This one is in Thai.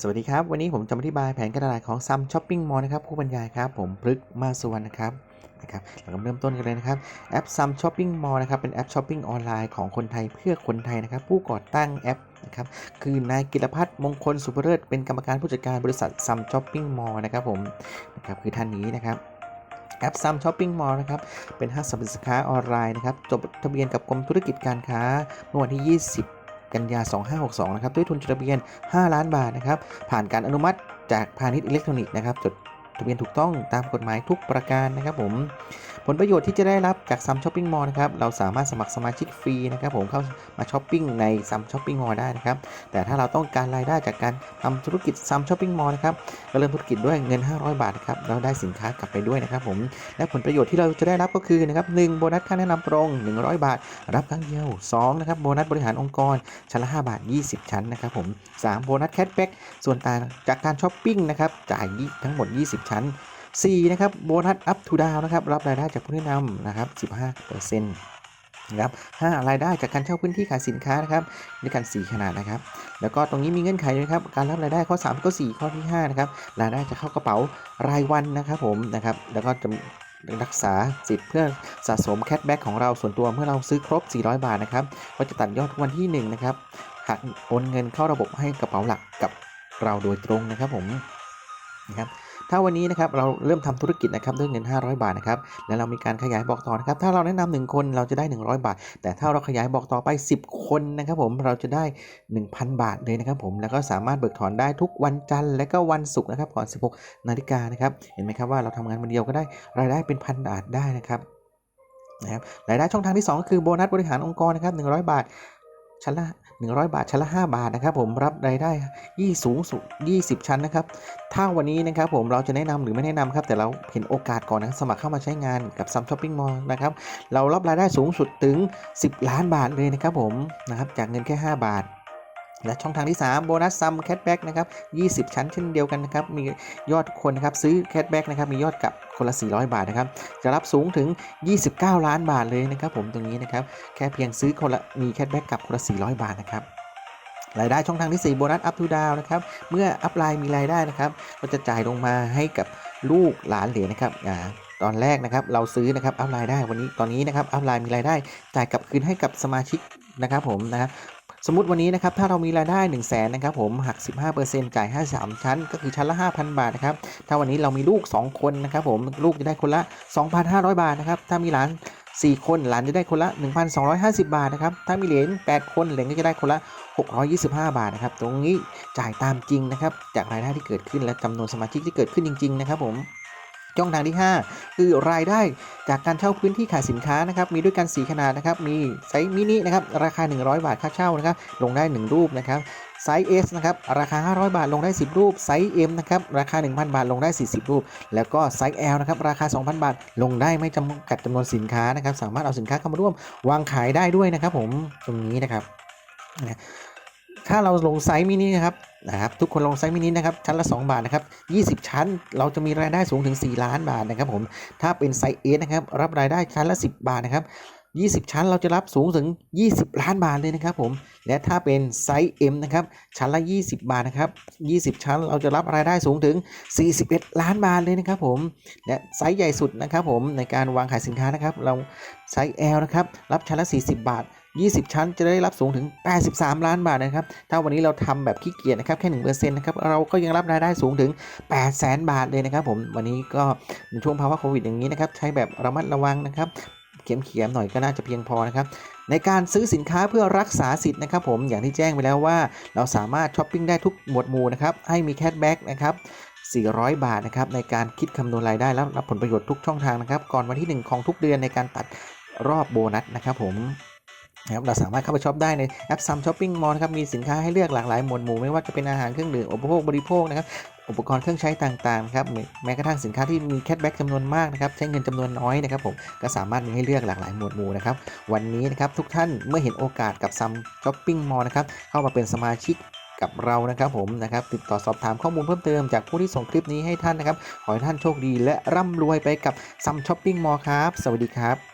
สวัสดีครับ วันนี้ผมจะอธิบายแผนการตลาดของซัมช้อปปิ้งมอลนะครับผู้บรรยายครับ ผมพฤกมาสุวรรณนะครับนะครับเราก็เริ่มต้นกันเลยนะครับ แอปซัมช้อปปิ้งมอลนะครับเป็นแอปช้อปปิ้งออนไลน์ของคนไทยเพื่อคนไทยนะครับ ผู้ก่อตั้งแอปนะครับคือนายกิรพัฒน์มงคลสุภเริศเป็นกรรมการผู้จัดการบริษัทซัมช้อปปิ้งมอลนะครับผมนะครับคือท่านนี้นะครับแอปซัมช้อปปิ้งมอลนะครับ เป็นห้างสรรพสินค้าออนไลน์นะครับ จดทะเบียนกับกรมธุรกิจการค้าเมื่อวันที่ 20 กันยา 2562 นะครับ ด้วยทุนจดทะเบียน 5 ล้านบาทนะครับ ผ่านการอนุมัติจากพาณิชย์อิเล็กทรอนิกส์นะครับ จดทะเบียนถูกต้องตามกฎหมายทุกประการนะครับผม ผลประโยชน์ที่จะได้รับจากซัมช้อปปิ้งมอลนะครับเราสามารถสมัครสมาชิกฟรีนะครับผมเข้ามาช้อปปิ้งในซัมช้อปปิ้งมอลได้นะครับแต่ถ้าเราต้องการรายได้จากการทำธุรกิจซัมช้อปปิ้งมอลนะครับก็เริ่มธุรกิจด้วยเงิน 500 บาทนะครับเราได้สินค้ากลับไปด้วยนะครับผมและผลประโยชน์ที่เราจะได้รับก็คือนะครับหนึ่งโบนัสค่าแนะนำตรง 100 บาท รับครั้งเดียว2นะครับโบนัสบริหารองค์กรชั้นละ5บาท 20 ชั้นนะครับผม3โบนัสแคชแบ็กส่วนต่างจากการช้อปปิ้งนะครับจ่ายทั้งหมด 20 ชั้น 4นะครับโบนัสอัพทูดาวนะครับรับรายได้จากผู้แนะนำนะครับ15%นะครับ5รายได้จากการเช่าพื้นที่ขายสินค้านะครับด้วยกัน 4 ขนาดนะครับ แล้วก็ตรงนี้มีเงื่อนไขด้วยครับการรับรายได้ข้อ 3 ข้อ 4 ข้อที่5นะครับรายได้จะเข้ากระเป๋ารายวันนะครับผมนะครับแล้วก็จะรักษาสิทธิ์เพื่อสะสมแคชแบ็กของเราส่วนตัวเมื่อเราซื้อครบ 400 บาทนะครับก็จะตัดยอดทุกวันที่ 1 นะครับหักโอนเงินเข้าระบบให้กระเป๋าหลักกับเราโดยตรงนะครับผมนะครับ ถ้าวันนี้นะครับเราเริ่มทำธุรกิจนะครับด้วยเงิน 500 บาทนะครับแล้วเรามีการขยายบอกต่อนะครับถ้าเราแนะนำหนึ่งคนเราจะได้ 100 บาท แต่ถ้าเราขยายบอกต่อไป 10 คนนะครับผมเราจะได้ 1,000 บาทเลยนะครับผมแล้วก็สามารถเบิกถอนได้ทุกวันจันทร์และก็วันศุกร์นะครับก่อน 16 นาฬิกานะครับเห็นไหมครับว่าเราทำงานวันเดียวก็ได้รายได้เป็นพันบาทได้นะครับนะครับรายได้ช่องทางที่ 2 ก็คือโบนัสบริหารองค์กรนะครับ100 บาทชั้นละ 100 บาทชั้นละ 5 บาทนะครับผมรับรายได้ยี่สูงสุด 20 ชั้นนะครับถ้าวันนี้นะครับผมเราจะแนะนำหรือไม่แนะนำครับ แต่เราเห็นโอกาสก่อนนะสมัครเข้ามาใช้งานกับซัมช้อปปิ้งมอลนะครับเรารับรายได้สูงสุดถึง 10 ล้านบาทเลยนะครับผมนะครับจากเงินแค่ 5 บาท และช่องทางที่ 3 โบนัสซัมแคทแบ็กนะครับ 20 ชั้นเช่นเดียวกันนะครับ มียอดคนนะครับซื้อแคทแบ็กนะครับ มียอดกับคนละ 400 บาทนะครับ จะรับสูงถึง 29 ล้านบาทเลยนะครับ ผมตรงนี้นะครับ แค่เพียงซื้อคนละ มีแคทแบ็กกับคนละ 400 บาทนะครับรายได้ช่องทางที่ 4 โบนัสอัพทูดาวนะครับ เมื่ออัพไลน์มีรายได้นะครับ ก็จะจ่ายลงมาให้กับลูกหลานเหรียญนะครับอ่าตอนแรกนะครับ เราซื้อนะครับ อัพไลน์ได้วันนี้ ตอนนี้นะครับ อัพไลน์มีรายได้ จ่ายกลับคืนให้กับสมาชิกนะครับผมนะครับ สมมติวันนี้นะครับถ้าเรามีรายได้ 1 0 0 0 0แสนนะครับผมหัก 15%จ่าย 53 ชั้น ก็คือชั้นละ 5,000 บาทนะครับถ้าวันนี้เรามีลูก 2 คนนะครับผมลูกจะได้คนละ 2,500 บาทนะครับถ้ามีหลาน 4 คนหลานจะได้คนละ 1,250 บาทนะครับถ้ามีเหรียญ8 คนเหรียญก็จะได้คนละ 625 บาทนะครับตรงนี้จ่ายตามจริงนะครับจากรายได้ที่เกิดขึ้นและจำนวนสมาชิกที่เกิดขึ้นจริง ๆ นะครับผม ช่องทางที่ 5 คือรายได้จากการเช่าพื้นที่ขายสินค้านะครับมีด้วยกัน 4 ขนาดนะครับมีไซส์มินินะครับราคา 100 บาทค่าเช่านะครับลงได้ 1 รูปนะครับไซส์ S นะครับราคา 500 บาทลงได้ 10 รูปไซส์ M นะครับราคา 1,000 บาทลงได้ 40 รูป แล้วก็ไซส์ L นะครับราคา 2,000 บาท ลงได้ไม่จำกัดจำนวนสินค้านะครับสามารถเอาสินค้าเข้ามาร่วมวางขายได้ด้วยนะครับผมตรงนี้นะครับ ถ้าเราลงไซส์มินินะครับนะครับทุกคนลงไซส์มินินะครับชั้นละ 2 บาทนะครับ20 ชั้น เราจะมีรายได้สูงถึง 4 ล้านบาทนะครับผมถ้าเป็นไซส์ S นะครับรับรายได้ชั้นละ 10 บาทนะครับ20 ชั้นเราจะรับสูงถึง 20 ล้านบาทเลยนะครับผม และถ้าเป็นไซส์ M นะครับ ชั้นละ 20 บาทนะครับ 20 ชั้นเราจะรับรายได้สูงถึง 41 ล้านบาทเลยนะครับผม และไซส์ใหญ่สุดนะครับผมในการวางขายสินค้านะครับ เราไซส์ L นะครับ รับชั้นละ 40 บาท 20 ชั้นจะได้รับสูงถึง 83 ล้านบาทนะครับ ถ้าวันนี้เราทำแบบขี้เกียจนะครับแค่1%นะครับเราก็ยังรับรายได้สูงถึง 8 0 0 0 0 บาทเลยนะครับผมวันนี้ก็ในช่วงภาวะโควิดอย่างนี้นะครับใช้แบบระมัดระวังนะครับเขียมเขียมๆหน่อยก็น่าจะเพียงพอนะครับในการซื้อสินค้าเพื่อรักษาสิทธิ์นะครับผมอย่างที่แจ้งไปแล้วว่า เราสามารถช้อปปิ้งได้ทุกหมวดหมู่นะครับให้มีแคชแบ็กนะครับ400 บาทนะครับในการคิดคำนวณรายได้แล้วรับผลประโยชน์ทุกช่องทางนะครับ ก่อนวันที่ 1 ของทุกเดือนในการตัดรอบโบนัสนะครับผม นะครับเราสามารถเข้าไปช็อปได้ในแอปซัมช้อปปิ้งมอลนะครับมีสินค้าให้เลือกหลากหลายหมวดหมู่ไม่ว่าจะเป็นอาหารเครื่องดื่มอุปโภคบริโภคนะครับอุปกรณ์เครื่องใช้ต่างๆครับแม้กระทั่งสินค้าที่มีแคชแบ็กจำนวนมากนะครับใช้เงินจำนวนน้อยนะครับผมก็สามารถมีให้เลือกหลากหลายหมวดหมู่นะครับวันนี้นะครับทุกท่านเมื่อเห็นโอกาสกับซัมช้อปปิ้งมอลนะครับเข้ามาเป็นสมาชิกกับเรานะครับผมนะครับติดต่อสอบถามข้อมูลเพิ่มเติมจากผู้ที่ส่งคลิปนี้ให้ท่านนะครับขอให้ท่านโชคดีและร่ำรวยไปกับซัมช้อปปิ้งมอลครับสวัสดีครับ